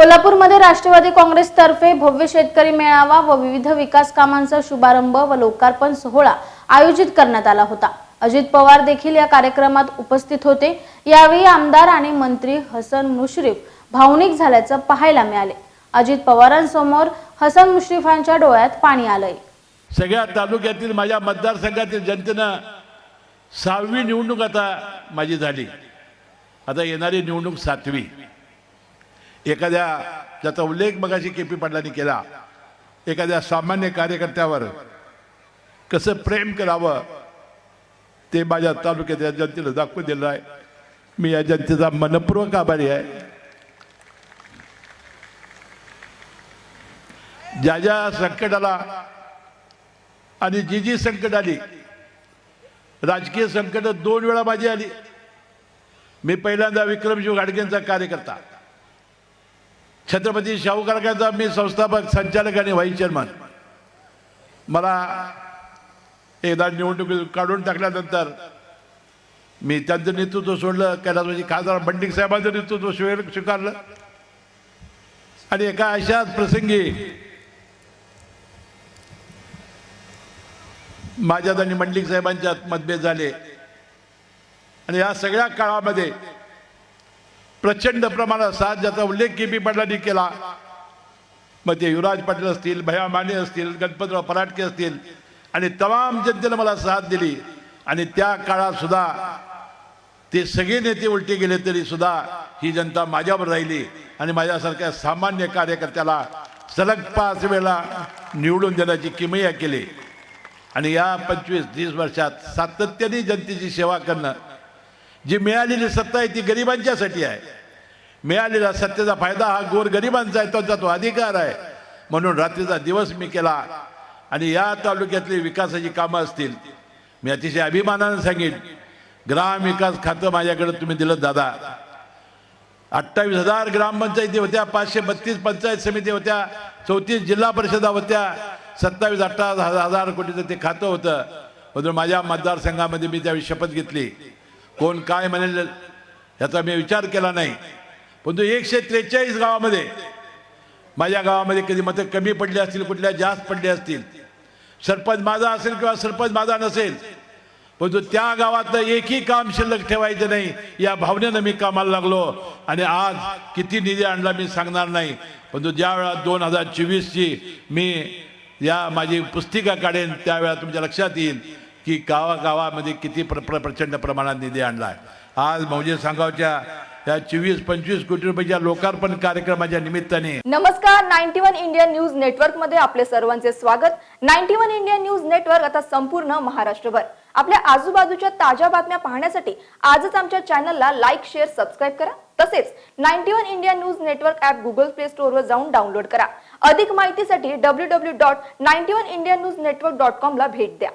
कोल्हापूरमध्ये राष्ट्रवादी काँग्रेसतर्फे भव्य शेतकरी मेळावा व विविध विकास कामांचा शुभारंभ व लोकार्पण सोहळा आयोजित करण्यात आला होता. अजित पवार देखील या कार्यक्रमात उपस्थित होते. यावेळी आमदार आणि मंत्री हसन मुश्रीफ भावनिक झाल्याचं पाहायला मिळाले. अजित पवारांसमोर हसन मुश्रीफांच्या डोळ्यात पाणी आलंय. सगळ्या तालुक्यातील माझ्या मतदारसंघातील जनतेनं सहावी निवडणूक आता माझी झाली. आता येणारी निवडणूक सातवी. एखाद्या ज्याचा उल्लेख मगाशी के पी पाटलांनी केला एखाद्या सामान्य कार्यकर्त्यावर कसं प्रेम करावं ते माझ्या तालुक्याच्या जनतेला दाखवून दिलं आहे. मी या जनतेचा मनपूर्वक आभारी आहे. ज्या ज्या संकटाला आणि जी जी संकट आली राजकीय संकट दोन वेळा माझी आली. मी पहिल्यांदा विक्रमशिव गाडगेंचा कार्यकर्ता. छत्रपती शाहू कारखान्याचा मी संस्थापक संचालक आणि व्हाईस चेअरमन मला एकदा निवडणुकीत काढून टाकल्यानंतर मी त्यांचं नेतृत्व सोडलं कैलासवासी खासदार बंडिक साहेबांचं नेतृत्व स्वीकार स्वीकारलं. आणि एका अशाच प्रसंगी माझ्यात आणि मंडलिक साहेबांच्यात मतभेद झाले. आणि या सगळ्या काळामध्ये प्रचंड प्रमाणात साथ ज्याचा उल्लेख के पी पाटलांनी केला. मग ते युवराज पाटील असतील भया माने असतील गणपतराव पराटके असतील आणि तमाम जनतेनं मला साथ दिली. आणि त्या काळात सुद्धा ते सगळे नेते उलटे गेले तरी सुद्धा ही जनता माझ्यावर राहिली. आणि माझ्यासारख्या सामान्य कार्यकर्त्याला सलग पाच वेळा निवडून देण्याची किमया केली. आणि या पंचवीस तीस वर्षात सातत्याने जनतेची सेवा करणं जी मिळालेली सत्ता आहे ती गरिबांच्यासाठी आहे. मिळालेला सत्तेचा फायदा हा गोर गरिबांचा आहे त्यांचा तो अधिकार आहे. म्हणून रात्रीचा दिवस मी केला आणि या तालुक्यातली विकासाची कामं असतील मी अतिशय अभिमानानं सांगेन ग्राम विकास खातं माझ्याकडे तुम्ही दिलं दादा. अठ्ठावीस हजार ग्रामपंचायती होत्या पाचशे बत्तीस पंचायत समिती होत्या चौतीस जिल्हा परिषदा होत्या सत्तावीस अठ्ठावीस हजार कोटीचं ते खातं होतं. म्हणून माझ्या मतदारसंघामध्ये मी त्यावेळी शपथ घेतली. कोण काय म्हणेल याचा मी विचार केला नाही. परंतु एकशे त्रेचाळीस गावामध्ये माझ्या गावामध्ये कधी मतं कमी पडली असतील कुठल्या जास्त पडली असतील. सरपंच माझा असेल किंवा सरपंच माझा नसेल परंतु त्या गावातलं एकही काम शिल्लक ठेवायचं नाही या भावनेनं मी कामाला लागलो. आणि आज किती निधी आणला मी सांगणार नाही. परंतु ज्या वेळा दोन हजार चोवीसची मी या माझी पुस्तिका काढेन त्यावेळा तुमच्या लक्षात येईल. की गावागावामध्ये किती प्र प्र प्रचंड प्रमाणात निधी आणला आहे आज मौजे सांगावच्या या चोवीस पंचवीस कोटी रुपयाच्या लोकार्पण कार्यक्रमाच्या निमित्ताने नमस्कार नाईन्टी वन इंडियन न्यूज नेटवर्कमध्ये आपले सर्वांचे स्वागत. Ninety one India news network आता संपूर्ण महाराष्ट्रभर. आपल्या आजूबाजूच्या ताज्या बातम्या पाहण्यासाठी आजच आमच्या चॅनलला लाईक शेअर सबस्क्राईब करा. तसेच ninety one India news network app Google play store वर जाऊन डाउनलोड करा. अधिक माहितीसाठी W W dot ninety one India news network dot com ला भेट द्या.